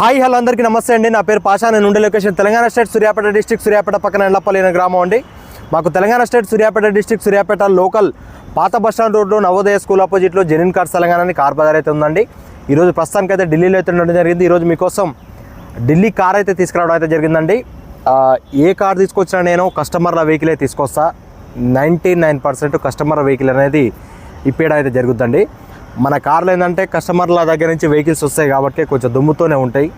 Hi hello అందరికీ నమస్తే అండి. నా పేరు పాషా నేను ఉండే location Telangana state Suryapet district Suryapet పక్కన ఎండపల్లి అనే గ్రామం అండి. మాకు Telangana state Suryapet district Suryapet local పాత బస్ స్టాండ్ రోడ్లో నవోదయ స్కూల్ ఆపోజిట్లో జెనిన్ కార్స్ తెలంగాణ అని కార్ బజార్ అయితే ఉందండి. ఈరోజు ప్రస్తుతానికి అయితే ఢిల్లీలో అయితే ఉండడం జరిగింది. ఈరోజు మీకోసం ఢిల్లీ కార్ అయితే తీసుకురావడం అయితే జరిగిందండి. ఏ కార్ తీసుకొచ్చినా నేను కస్టమర్ల వెహికలే తీసుకొస్తా. Ninety nine percent customer vehicle అనేది ఇప్పేయడం అయితే జరుగుతుందండి మన కార్లు ఏంటంటే కస్టమర్ల దగ్గర నుంచి వెహికల్స్ వస్తాయి కాబట్టి కొంచెం దుమ్ముతోనే ఉంటాయి.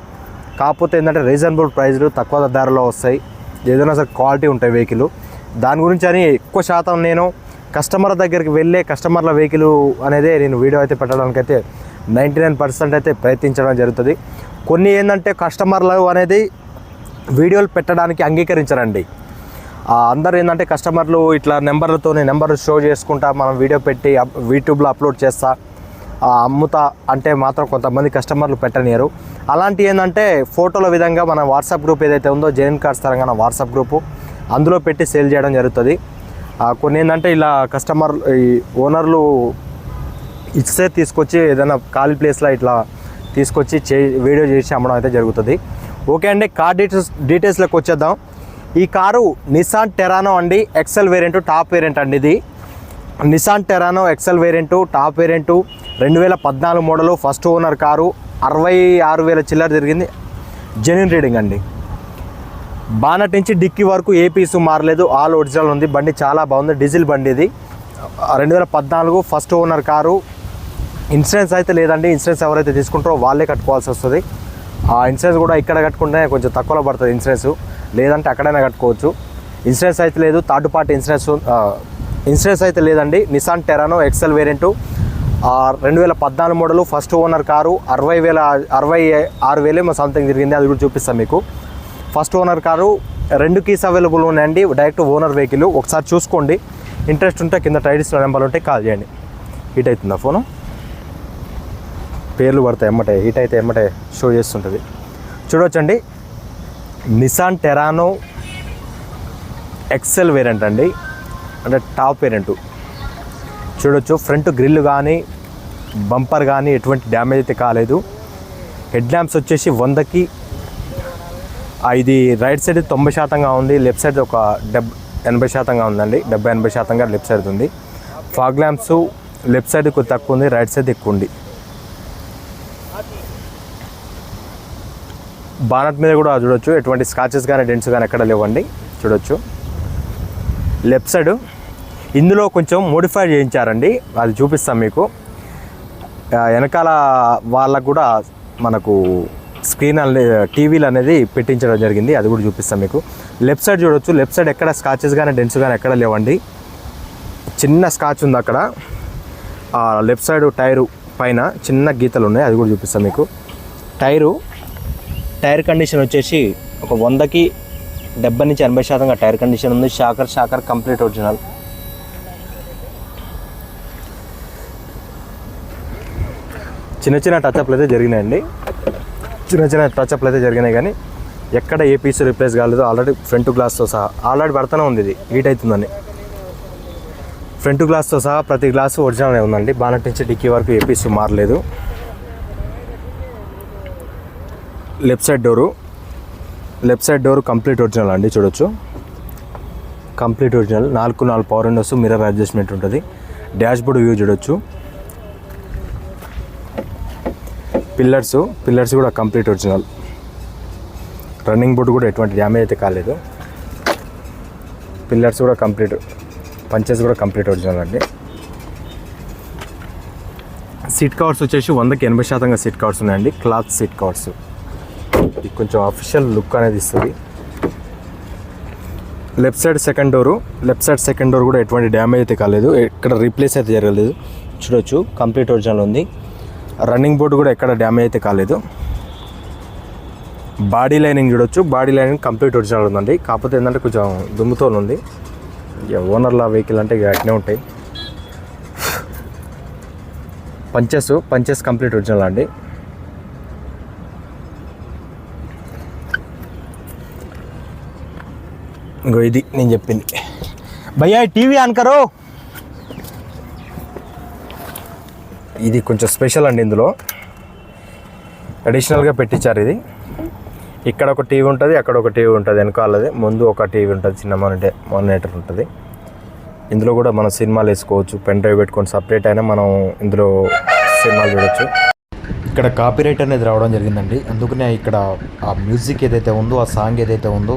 కాకపోతే ఏంటంటే రీజనబుల్ ప్రైస్లు తక్కువ ధరలో వస్తాయి. ఏదైనా సరే క్వాలిటీ ఉంటాయి వెహికల్ దాని గురించి అని ఎక్కువ శాతం నేను కస్టమర్ దగ్గరికి వెళ్ళే కస్టమర్ల వెహికల్ అనేది నేను వీడియో అయితే పెట్టడానికి అయితే నైంటీ నైన్ పర్సెంట్ అయితే ప్రయత్నించడం జరుగుతుంది. కొన్ని ఏంటంటే కస్టమర్లు అనేది వీడియోలు పెట్టడానికి అంగీకరించరండి. అందరూ ఏంటంటే కస్టమర్లు ఇట్లా నెంబర్లతో నెంబర్ షో చేసుకుంటా మనం వీడియో పెట్టి యూట్యూబ్లో అప్లోడ్ చేస్తా అమ్ముతా అంటే మాత్రం కొంతమంది కస్టమర్లు పెట్టనియరు. అలాంటి ఏంటంటే ఫోటోల విధంగా మన వాట్సాప్ గ్రూప్ ఏదైతే ఉందో Jain cards Telangana WhatsApp group అందులో పెట్టి సేల్ చేయడం జరుగుతుంది. కొన్ని ఏంటంటే ఇలా కస్టమర్ ఈ ఓనర్లు ఇచ్చే తీసుకొచ్చి ఏదైనా ఖాళీ ప్లేస్లో ఇట్లా తీసుకొచ్చి చే వీడియో చేసి అమ్మడం అయితే జరుగుతుంది. ఓకే అండి కార్ డీటెయిల్స్ డీటెయిల్స్లోకి వచ్చేద్దాం. ఈ కారు నిసాన్ టెరానో అండి ఎక్సెల్ వేరియంట్ టాప్ వేరియంట్ అండి ఇది. Nissan Terrano XL variant top variant రెండు వేల పద్నాలుగు మోడలు ఫస్ట్ ఓనర్ కారు అరవై ఆరు వేల చిల్లర జరిగింది. జెన్యున్ రీడింగ్ అండి. బానట్ నుంచి డిక్కీ వరకు ఏ పీసు మారలేదు ఆల్ ఒరిజినల్ ఉంది. బండి చాలా బాగుంది డీజిల్ బండి ఇది. రెండు వేల పద్నాలుగు ఫస్ట్ ఓనర్ కారు. ఇన్సూరెన్స్ అయితే లేదండి ఇన్సూరెన్స్ ఎవరైతే తీసుకుంటారో వాళ్ళే కట్టుకోవాల్సి వస్తుంది. ఆ ఇన్సూరెన్స్ కూడా ఇక్కడ కట్టుకుంటే కొంచెం తక్కువలో పడుతుంది ఇన్సూరెన్స్ లేదంటే అక్కడైనా కట్టుకోవచ్చు. ఇన్సూరెన్స్ అయితే లేదు థర్డ్ పార్టీ ఇన్సూరెన్స్ ఇన్సూరెన్స్ అయితే లేదండి. నిసాన్ టెరానో ఎక్సెల్ వేరియంటు రెండు వేల పద్నాలుగు మోడలు ఫస్ట్ ఓనర్ కారు అరవై వేల అరవై ఆరు వేలే మా సంథింగ్ తిరిగింది. అది కూడా చూపిస్తాం మీకు. ఫస్ట్ ఓనర్ కారు రెండు కీస్ అవైలబుల్ ఉన్నాయండి. డైరెక్ట్ ఓనర్ వెహికల్ ఒకసారి చూసుకోండి. ఇంట్రెస్ట్ ఉంటే కింద టైటిల్స్లో నెంబర్ ఉంటే కాల్ చేయండి. హీట్ అవుతుందా ఫోను పేర్లు పడతాయి ఎమ్మటే. హీట్ అయితే ఎమ్మటే షో చేస్తుంటుంది. చూడవచ్చండి నిసాన్ టెరానో ఎక్సెల్ వేరియంట్ అండి. అంటే టాప్ పేరెంట్ చూడొచ్చు ఫ్రంట్ గ్రిల్ కానీ బంపర్ కానీ ఎటువంటి డ్యామేజ్ అయితే కాలేదు. హెడ్ ల్యాంప్స్ వచ్చేసి వందకి ఇది రైట్ సైడ్ తొంభై శాతంగా ఉంది లెఫ్ట్ సైడ్ ఒక డెబ్ ఎనభై శాతంగా ఉందండి డెబ్బై ఎనభై శాతంగా లెఫ్ట్ సైడ్ ఉంది. ఫాగ్ ల్యాంప్స్ లెఫ్ట్ సైడ్ కొద్ది తక్కువ ఉంది రైట్ సైడ్ ఎక్కువ ఉంది. బానట్ మీద కూడా చూడొచ్చు ఎటువంటి స్కాచెస్ కానీ డెంట్స్ కానీ ఎక్కడ లేవండి చూడొచ్చు. Left side. ఇందులో కొంచెం మోడిఫై చేయించారండి. అది చూపిస్తాం మీకు. వెనకాల వాళ్ళకు కూడా మనకు స్క్రీన్ అనే టీవీలు అనేది పెట్టించడం జరిగింది. అది కూడా చూపిస్తాం మీకు. లెఫ్ట్ సైడ్ చూడొచ్చు. లెఫ్ట్ సైడ్ ఎక్కడ స్కాచెస్ కానీ డెన్స్ కానీ ఎక్కడ లేవండి. చిన్న స్కాచ్ ఉంది అక్కడ. ఆ లెఫ్ట్ సైడ్ టైరు పైన చిన్న గీతలు ఉన్నాయి. అది కూడా చూపిస్తాం మీకు. టైరు టైర్ కండిషన్ వచ్చేసి ఒక వందకి డెబ్బై నుంచి ఎనభై శాతంగా టైర్ కండిషన్ ఉంది. Shocker shocker complete original. చిన్న చిన్న టచ్అప్లు అయితే జరిగినాయండి. చిన్న చిన్న టచ్అప్లు అయితే జరిగినాయి కానీ ఎక్కడ ఏ పీస్ రిప్లేస్ కాలేదు ఆల్రెడీ ఫ్రంట్ గ్లాస్తో సహా ఆల్రెడీ పడుతూనే ఉంది ఇది హీట్ అవుతుందని ఫ్రంట్ గ్లాస్తో సహా ప్రతి గ్లాసు ఒరిజినల్ ఉందండి. బానట్ నుంచి డిక్కీ వరకు ఏ పీస్ మారలేదు. Left side door left side door complete original అండి చూడొచ్చు. కంప్లీట్ ఒరిజినల్ నాలుగు నాలుగు పవర్ విండోస్ మిర్రర్ అడ్జస్ట్మెంట్ ఉంటుంది. డాష్ బోర్డు వ్యూ చూడొచ్చు. పిల్లర్స్ పిల్లర్స్ కూడా కంప్లీట్ ఒరిజినల్. రన్నింగ్ బోర్డు కూడా ఎటువంటి డ్యామేజ్ అయితే కాలేదు. పిల్లర్స్ కూడా కంప్లీట్ పంచెస్ కూడా కంప్లీట్ ఒరిజినల్ అండి. సీట్ కవర్స్ వచ్చేసి వందకి ఎనభై శాతంగా సీట్ కవర్స్ ఉన్నాయండి క్లాత్ సీట్ కవర్స్. కొంచెం అఫీషియల్ లుక్ అనేది ఇస్తుంది. Left side second door left side second door కూడా ఎటువంటి డ్యామేజ్ అయితే కాలేదు. ఎక్కడ రీప్లేస్ అయితే జరగలేదు. చూడొచ్చు కంప్లీట్ ఒరిజినల్ ఉంది. రన్నింగ్ బోర్డు కూడా ఎక్కడ డ్యామేజ్ అయితే కాలేదు. బాడీ లైనింగ్ చూడొచ్చు. బాడీ లైనింగ్ కంప్లీట్ ఒరిజినల్ ఉందండి. కాకపోతే ఏంటంటే కొంచెం దుమ్ముతో ఉంది. ఇక ఓనర్ల వెహికల్ అంటే అట్నే ఉంటాయి. పంచెస్ పంచెస్ కంప్లీట్ ఒరిజినల్ అండి. ఇంకో ఇది నేను చెప్పింది. భయ్యా టీవీ ఆన్ ఇది కొంచెం స్పెషల్ అండి ఇందులో. అడిషనల్గా పెట్టించారు ఇది. ఇక్కడ ఒక టీవీ ఉంటుంది అక్కడ ఒక టీవీ ఉంటుంది వెనకాలది. ముందు ఒక టీవీ ఉంటుంది చిన్న మానిటర్ మానిటర్ ఉంటుంది. ఇందులో కూడా మనం సినిమాలు వేసుకోవచ్చు పెన్ డ్రైవ్ పెట్టుకొని సపరేట్ అయినా మనం ఇందులో సినిమాలు చూడొచ్చు. ఇక్కడ కాపీరైట్ అనేది రావడం జరిగిందండి. అందుకనే ఇక్కడ ఆ మ్యూజిక్ ఏదైతే ఉందో ఆ సాంగ్ ఏదైతే ఉందో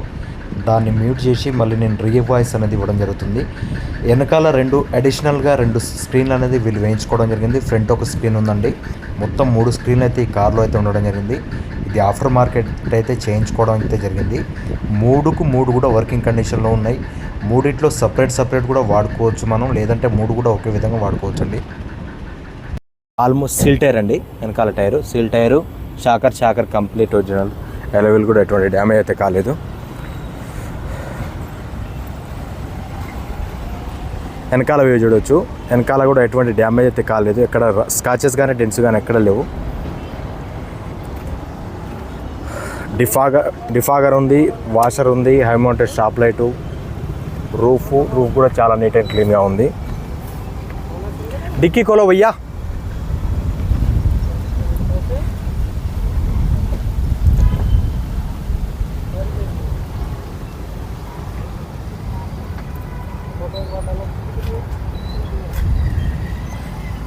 దాన్ని మ్యూట్ చేసి మళ్ళీ నేను రీ వాయిస్ అనేది ఇవ్వడం జరుగుతుంది. వెనకాల రెండు అడిషనల్గా రెండు స్క్రీన్లు అనేది వీళ్ళు వేయించుకోవడం జరిగింది. ఫ్రంట్ ఒక స్క్రీన్ ఉందండి. మొత్తం మూడు స్క్రీన్లు అయితే ఈ కార్లో అయితే ఉండడం జరిగింది. ఇది ఆఫ్టర్ మార్కెట్ అయితే చేయించుకోవడం అయితే జరిగింది. మూడుకు మూడు కూడా వర్కింగ్ కండిషన్లో ఉన్నాయి. మూడిట్లో సపరేట్ సపరేట్ కూడా వాడుకోవచ్చు మనం లేదంటే మూడు కూడా ఒకే విధంగా వాడుకోవచ్చు అండి ఆల్మోస్ట్ సీల్ టైర్ అండి. వెనకాల tyre seal tyre shocker shocker complete original. Available కూడా ఎటువంటి డ్యామేజ్ అయితే కాలేదు. వెనకాల వ్యూ చూడొచ్చు. వెనకాల కూడా ఎటువంటి డ్యామేజ్ అయితే కాలేదు. ఎక్కడ స్కాచెస్ కానీ డెన్స్ కానీ ఎక్కడ లేవు. డిఫాగర్ డిఫాగర్ ఉంది వాషర్ ఉంది high mounted stop light roof roof కూడా చాలా నీట్ అండ్ క్లీన్గా ఉంది. డిక్కీ కోలో వయ్యా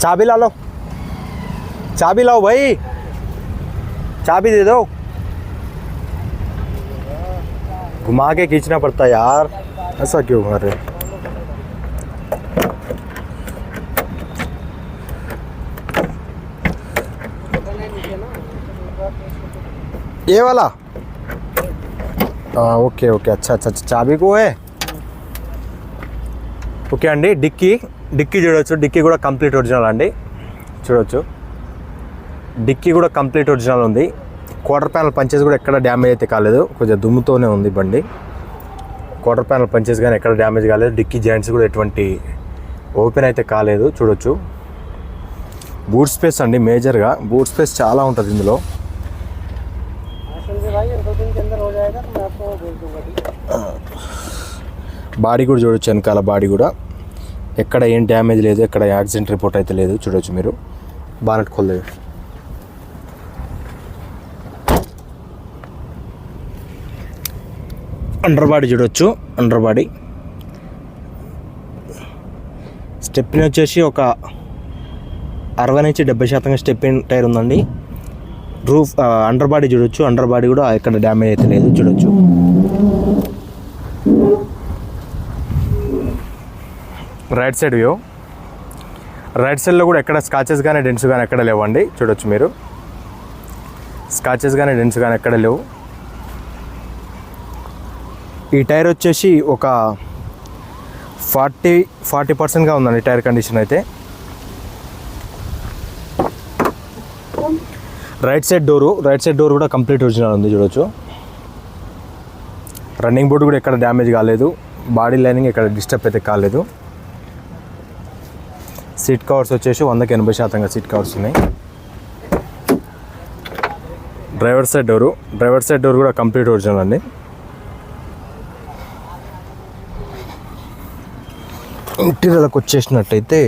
चाबी ला लो। चाबी लाओ भाई। चाबी दे दो। घुमा के खींचना पड़ता यार। ऐसा क्यों घुमा रहे ये वाला? आ, ओके ओके। अच्छा, अच्छा अच्छा। चाबी को है? ओके अंडी डिक्की। డిక్కీ చూడవచ్చు డిక్కీ కూడా కంప్లీట్ ఒరిజినల్ అండి. చూడవచ్చు డిక్కీ కూడా కంప్లీట్ ఒరిజినల్ ఉంది. క్వార్టర్ ప్యానల్ పంచెస్ కూడా ఎక్కడ డ్యామేజ్ అయితే కాలేదు. కొంచెం దుమ్ముతోనే ఉంది బండి. క్వార్టర్ ప్యానల్ పంచెస్ కానీ ఎక్కడ డ్యామేజ్ కాలేదు. డిక్కీ జాయింట్స్ కూడా ఎటువంటి ఓపెన్ అయితే కాలేదు. చూడొచ్చు. బూట్ స్పేస్ అండి మేజర్గా. బూట్ స్పేస్ చాలా ఉంటుంది ఇందులో. బాడీ కూడా చూడొచ్చు వెనకాల బాడీ కూడా. ఎక్కడ ఏం డ్యామేజ్ లేదు ఎక్కడ యాక్సిడెంట్ రిపోర్ట్ అయితే లేదు చూడవచ్చు మీరు. బానట్ కొల్లేదు అండర్ బాడీ చూడొచ్చు అండర్ బాడీ స్టెప్ని వచ్చేసి ఒక అరవై నుంచి డెబ్బై శాతంగా స్టెప్పిన్ టైర్ ఉందండి. రూఫ్ అండర్ బాడీ చూడొచ్చు అండర్ బాడీ కూడా ఎక్కడ డ్యామేజ్ అయితే లేదు చూడొచ్చు. Right side view. రైట్ సైడ్లో కూడా ఎక్కడ స్కాచెస్ కానీ డెన్స్ కానీ ఎక్కడ లేవండి. చూడొచ్చు మీరు. స్కాచెస్ కానీ డెన్స్ కానీ ఎక్కడ లేవు. ఈ టైర్ వచ్చేసి ఒక ఫార్టీ ఫార్టీ పర్సెంట్గా ఉందండి టైర్ కండిషన్ అయితే. Right side door right side door కూడా కంప్లీట్ ఒరిజినల్ ఉంది చూడొచ్చు. రన్నింగ్ బోర్డు కూడా ఎక్కడ డ్యామేజ్ కాలేదు. బాడీ లైనింగ్ ఎక్కడ డిస్టర్బ్ అయితే కాలేదు. సీట్ కవర్స్ వచ్చేసి వందకి ఎనభై శాతంగా సీట్ కవర్స్ ఉన్నాయి. Driver side door. Driver side door కూడా కంప్లీట్ ఒరిజినల్ అండి. ఇంటీరియర్లకు వచ్చేసినట్టయితే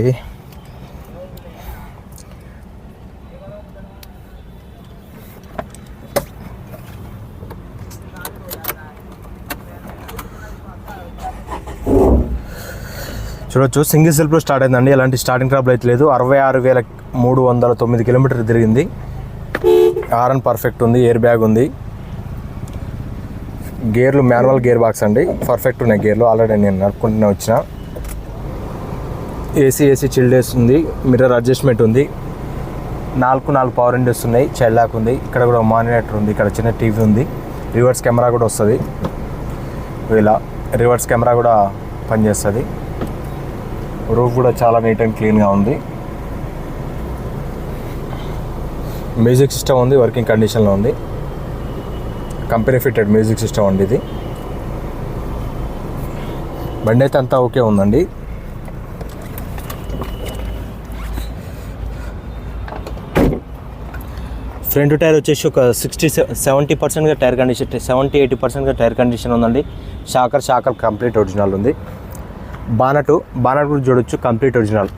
చూడొచ్చు. సింగిల్ సెల్ఫ్లో స్టార్ట్ అయిందండి. ఎలాంటి స్టార్టింగ్ ట్రాబుల్ అయితే లేదు. అరవై ఆరు వేల మూడు వందల తొమ్మిది కిలోమీటర్ తిరిగింది. ఆర్ఎన్ పర్ఫెక్ట్ ఉంది. ఎయిర్ బ్యాగ్ ఉంది. గేర్లు మాన్యువల్ గేర్ బాక్స్ అండి. పర్ఫెక్ట్ ఉన్నాయి గేర్లు. ఆల్రెడీ నేను నడుపుకుంటూనే వచ్చిన. ఏసీ ఏసీ చిల్డేస్ ఉంది. మిర్రర్ అడ్జస్ట్మెంట్ ఉంది. నాలుగు నాలుగు పవర్ ఇండస్ ఉన్నాయి. చైల్డ్ లాక్ ఉంది. ఇక్కడ కూడా మానిటర్ ఉంది. ఇక్కడ చిన్న టీవీ ఉంది. రివర్స్ కెమెరా కూడా వస్తుంది. ఇలా రివర్స్ కెమెరా కూడా పనిచేస్తుంది. రూఫ్ కూడా చాలా నీట్ అండ్ క్లీన్గా ఉంది. మ్యూజిక్ సిస్టమ్ ఉంది వర్కింగ్ కండిషన్లో ఉంది. కంపెనీ ఫిట్టెడ్ మ్యూజిక్ సిస్టమ్ అండి ఇది. బండి అయితే అంతా ఓకే ఉందండి. ఫ్రంట్ టైర్ వచ్చేసి ఒక సిక్స్టీ సెవెంటీ పర్సెంట్గా టైర్ కండిషన్ సెవెంటీ ఎయిటీ పర్సెంట్గా టైర్ కండిషన్ ఉందండి. షాకర్ షాకర్ కంప్లీట్ ఒరిజినల్ ఉంది. బానటు బానట్ కూడా చూడొచ్చు కంప్లీట్ ఒరిజినల్.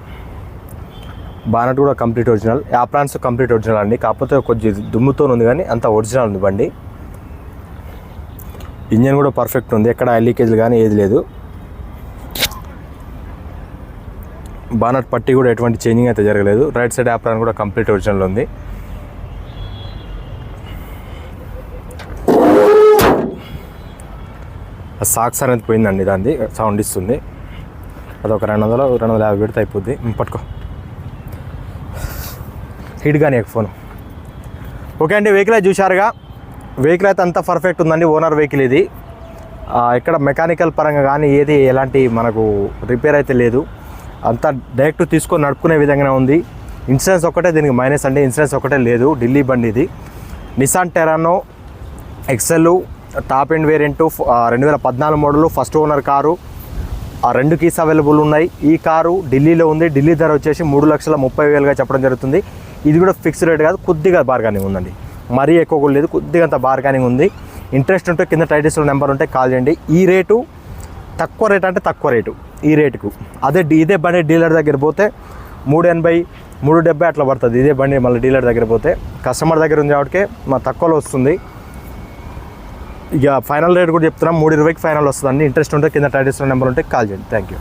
బానట్ కూడా complete original. Aprons complete original అండి. కాకపోతే కొద్ది దుమ్ముతో ఉంది కానీ అంత ఒరిజినల్ ఉంది బండి. ఇంజన్ కూడా పర్ఫెక్ట్ ఉంది. ఎక్కడ లీకేజ్ కానీ ఏది లేదు. బానట్ పట్టి కూడా ఎటువంటి చేంజింగ్ అయితే జరగలేదు. రైట్ సైడ్ యాప్రాన్ కూడా కంప్లీట్ ఒరిజినల్ ఉంది. సాక్స్ అనేది పోయిందండి దాన్ని సౌండ్ ఇస్తుంది. అదొక రెండు వందలు రెండు వందల యాభై పెడితే అయిపోద్ది. పట్టుకో. హిట్ కానీ ఫోన్. ఓకే అండి వెహికల్ అయితే చూశారుగా. వెహికల్ అయితే అంతా పర్ఫెక్ట్ ఉందండి ఓనర్ వెహికల్ ఇది. ఇక్కడ మెకానికల్ పరంగా కానీ ఏది ఎలాంటి మనకు రిపేర్ అయితే లేదు. అంతా డైరెక్ట్ తీసుకొని నడుపుకునే విధంగానే ఉంది. ఇన్సూరెన్స్ ఒకటే దీనికి మైనస్ అండి. ఇన్సూరెన్స్ ఒకటే లేదు ఢిల్లీ బండి ఇది. Nissan Terrano XL top end variant రెండు వేల పద్నాలుగు మోడల్ ఫస్ట్ ఓనర్ కారు. ఆ రెండు కీస్ అవైలబుల్ ఉన్నాయి. ఈ కారు ఢిల్లీలో ఉంది. ఢిల్లీ ధర వచ్చేసి మూడు లక్షల ముప్పై వేలుగా చెప్పడం జరుగుతుంది. ఇది కూడా ఫిక్స్డ్ రేట్ కాదు కొద్దిగా బార్గానింగ్ ఉందండి. మరీ ఎక్కువ కూడా లేదు కొద్దిగా అంత బార్గానింగ్ ఉంది. ఇంట్రెస్ట్ ఉంటే కింద టైటిల్స్లో నెంబర్ ఉంటే కాల్ చేయండి. ఈ రేటు తక్కువ రేట్ అంటే తక్కువ రేటు ఈ రేటుకు అదే ఇదే బండి డీలర్ దగ్గర పోతే మూడు ఎనభై మూడు డెబ్బై అట్లా పడుతుంది. ఇదే బండి మళ్ళీ డీలర్ దగ్గర పోతే. కస్టమర్ దగ్గర ఉంది కాబట్టి మా తక్కువలో వస్తుంది. ఇక ఫైనల్ రేట్ కూడా చెప్తున్నాం మూడు ఇరవైకి ఫైనల్ వస్తుందండి. ఇంట్రెస్ట్ ఉంటే కింద టైటిల్స్ నెంబర్ ఉంటే కాల్ చేయండి. Thank you.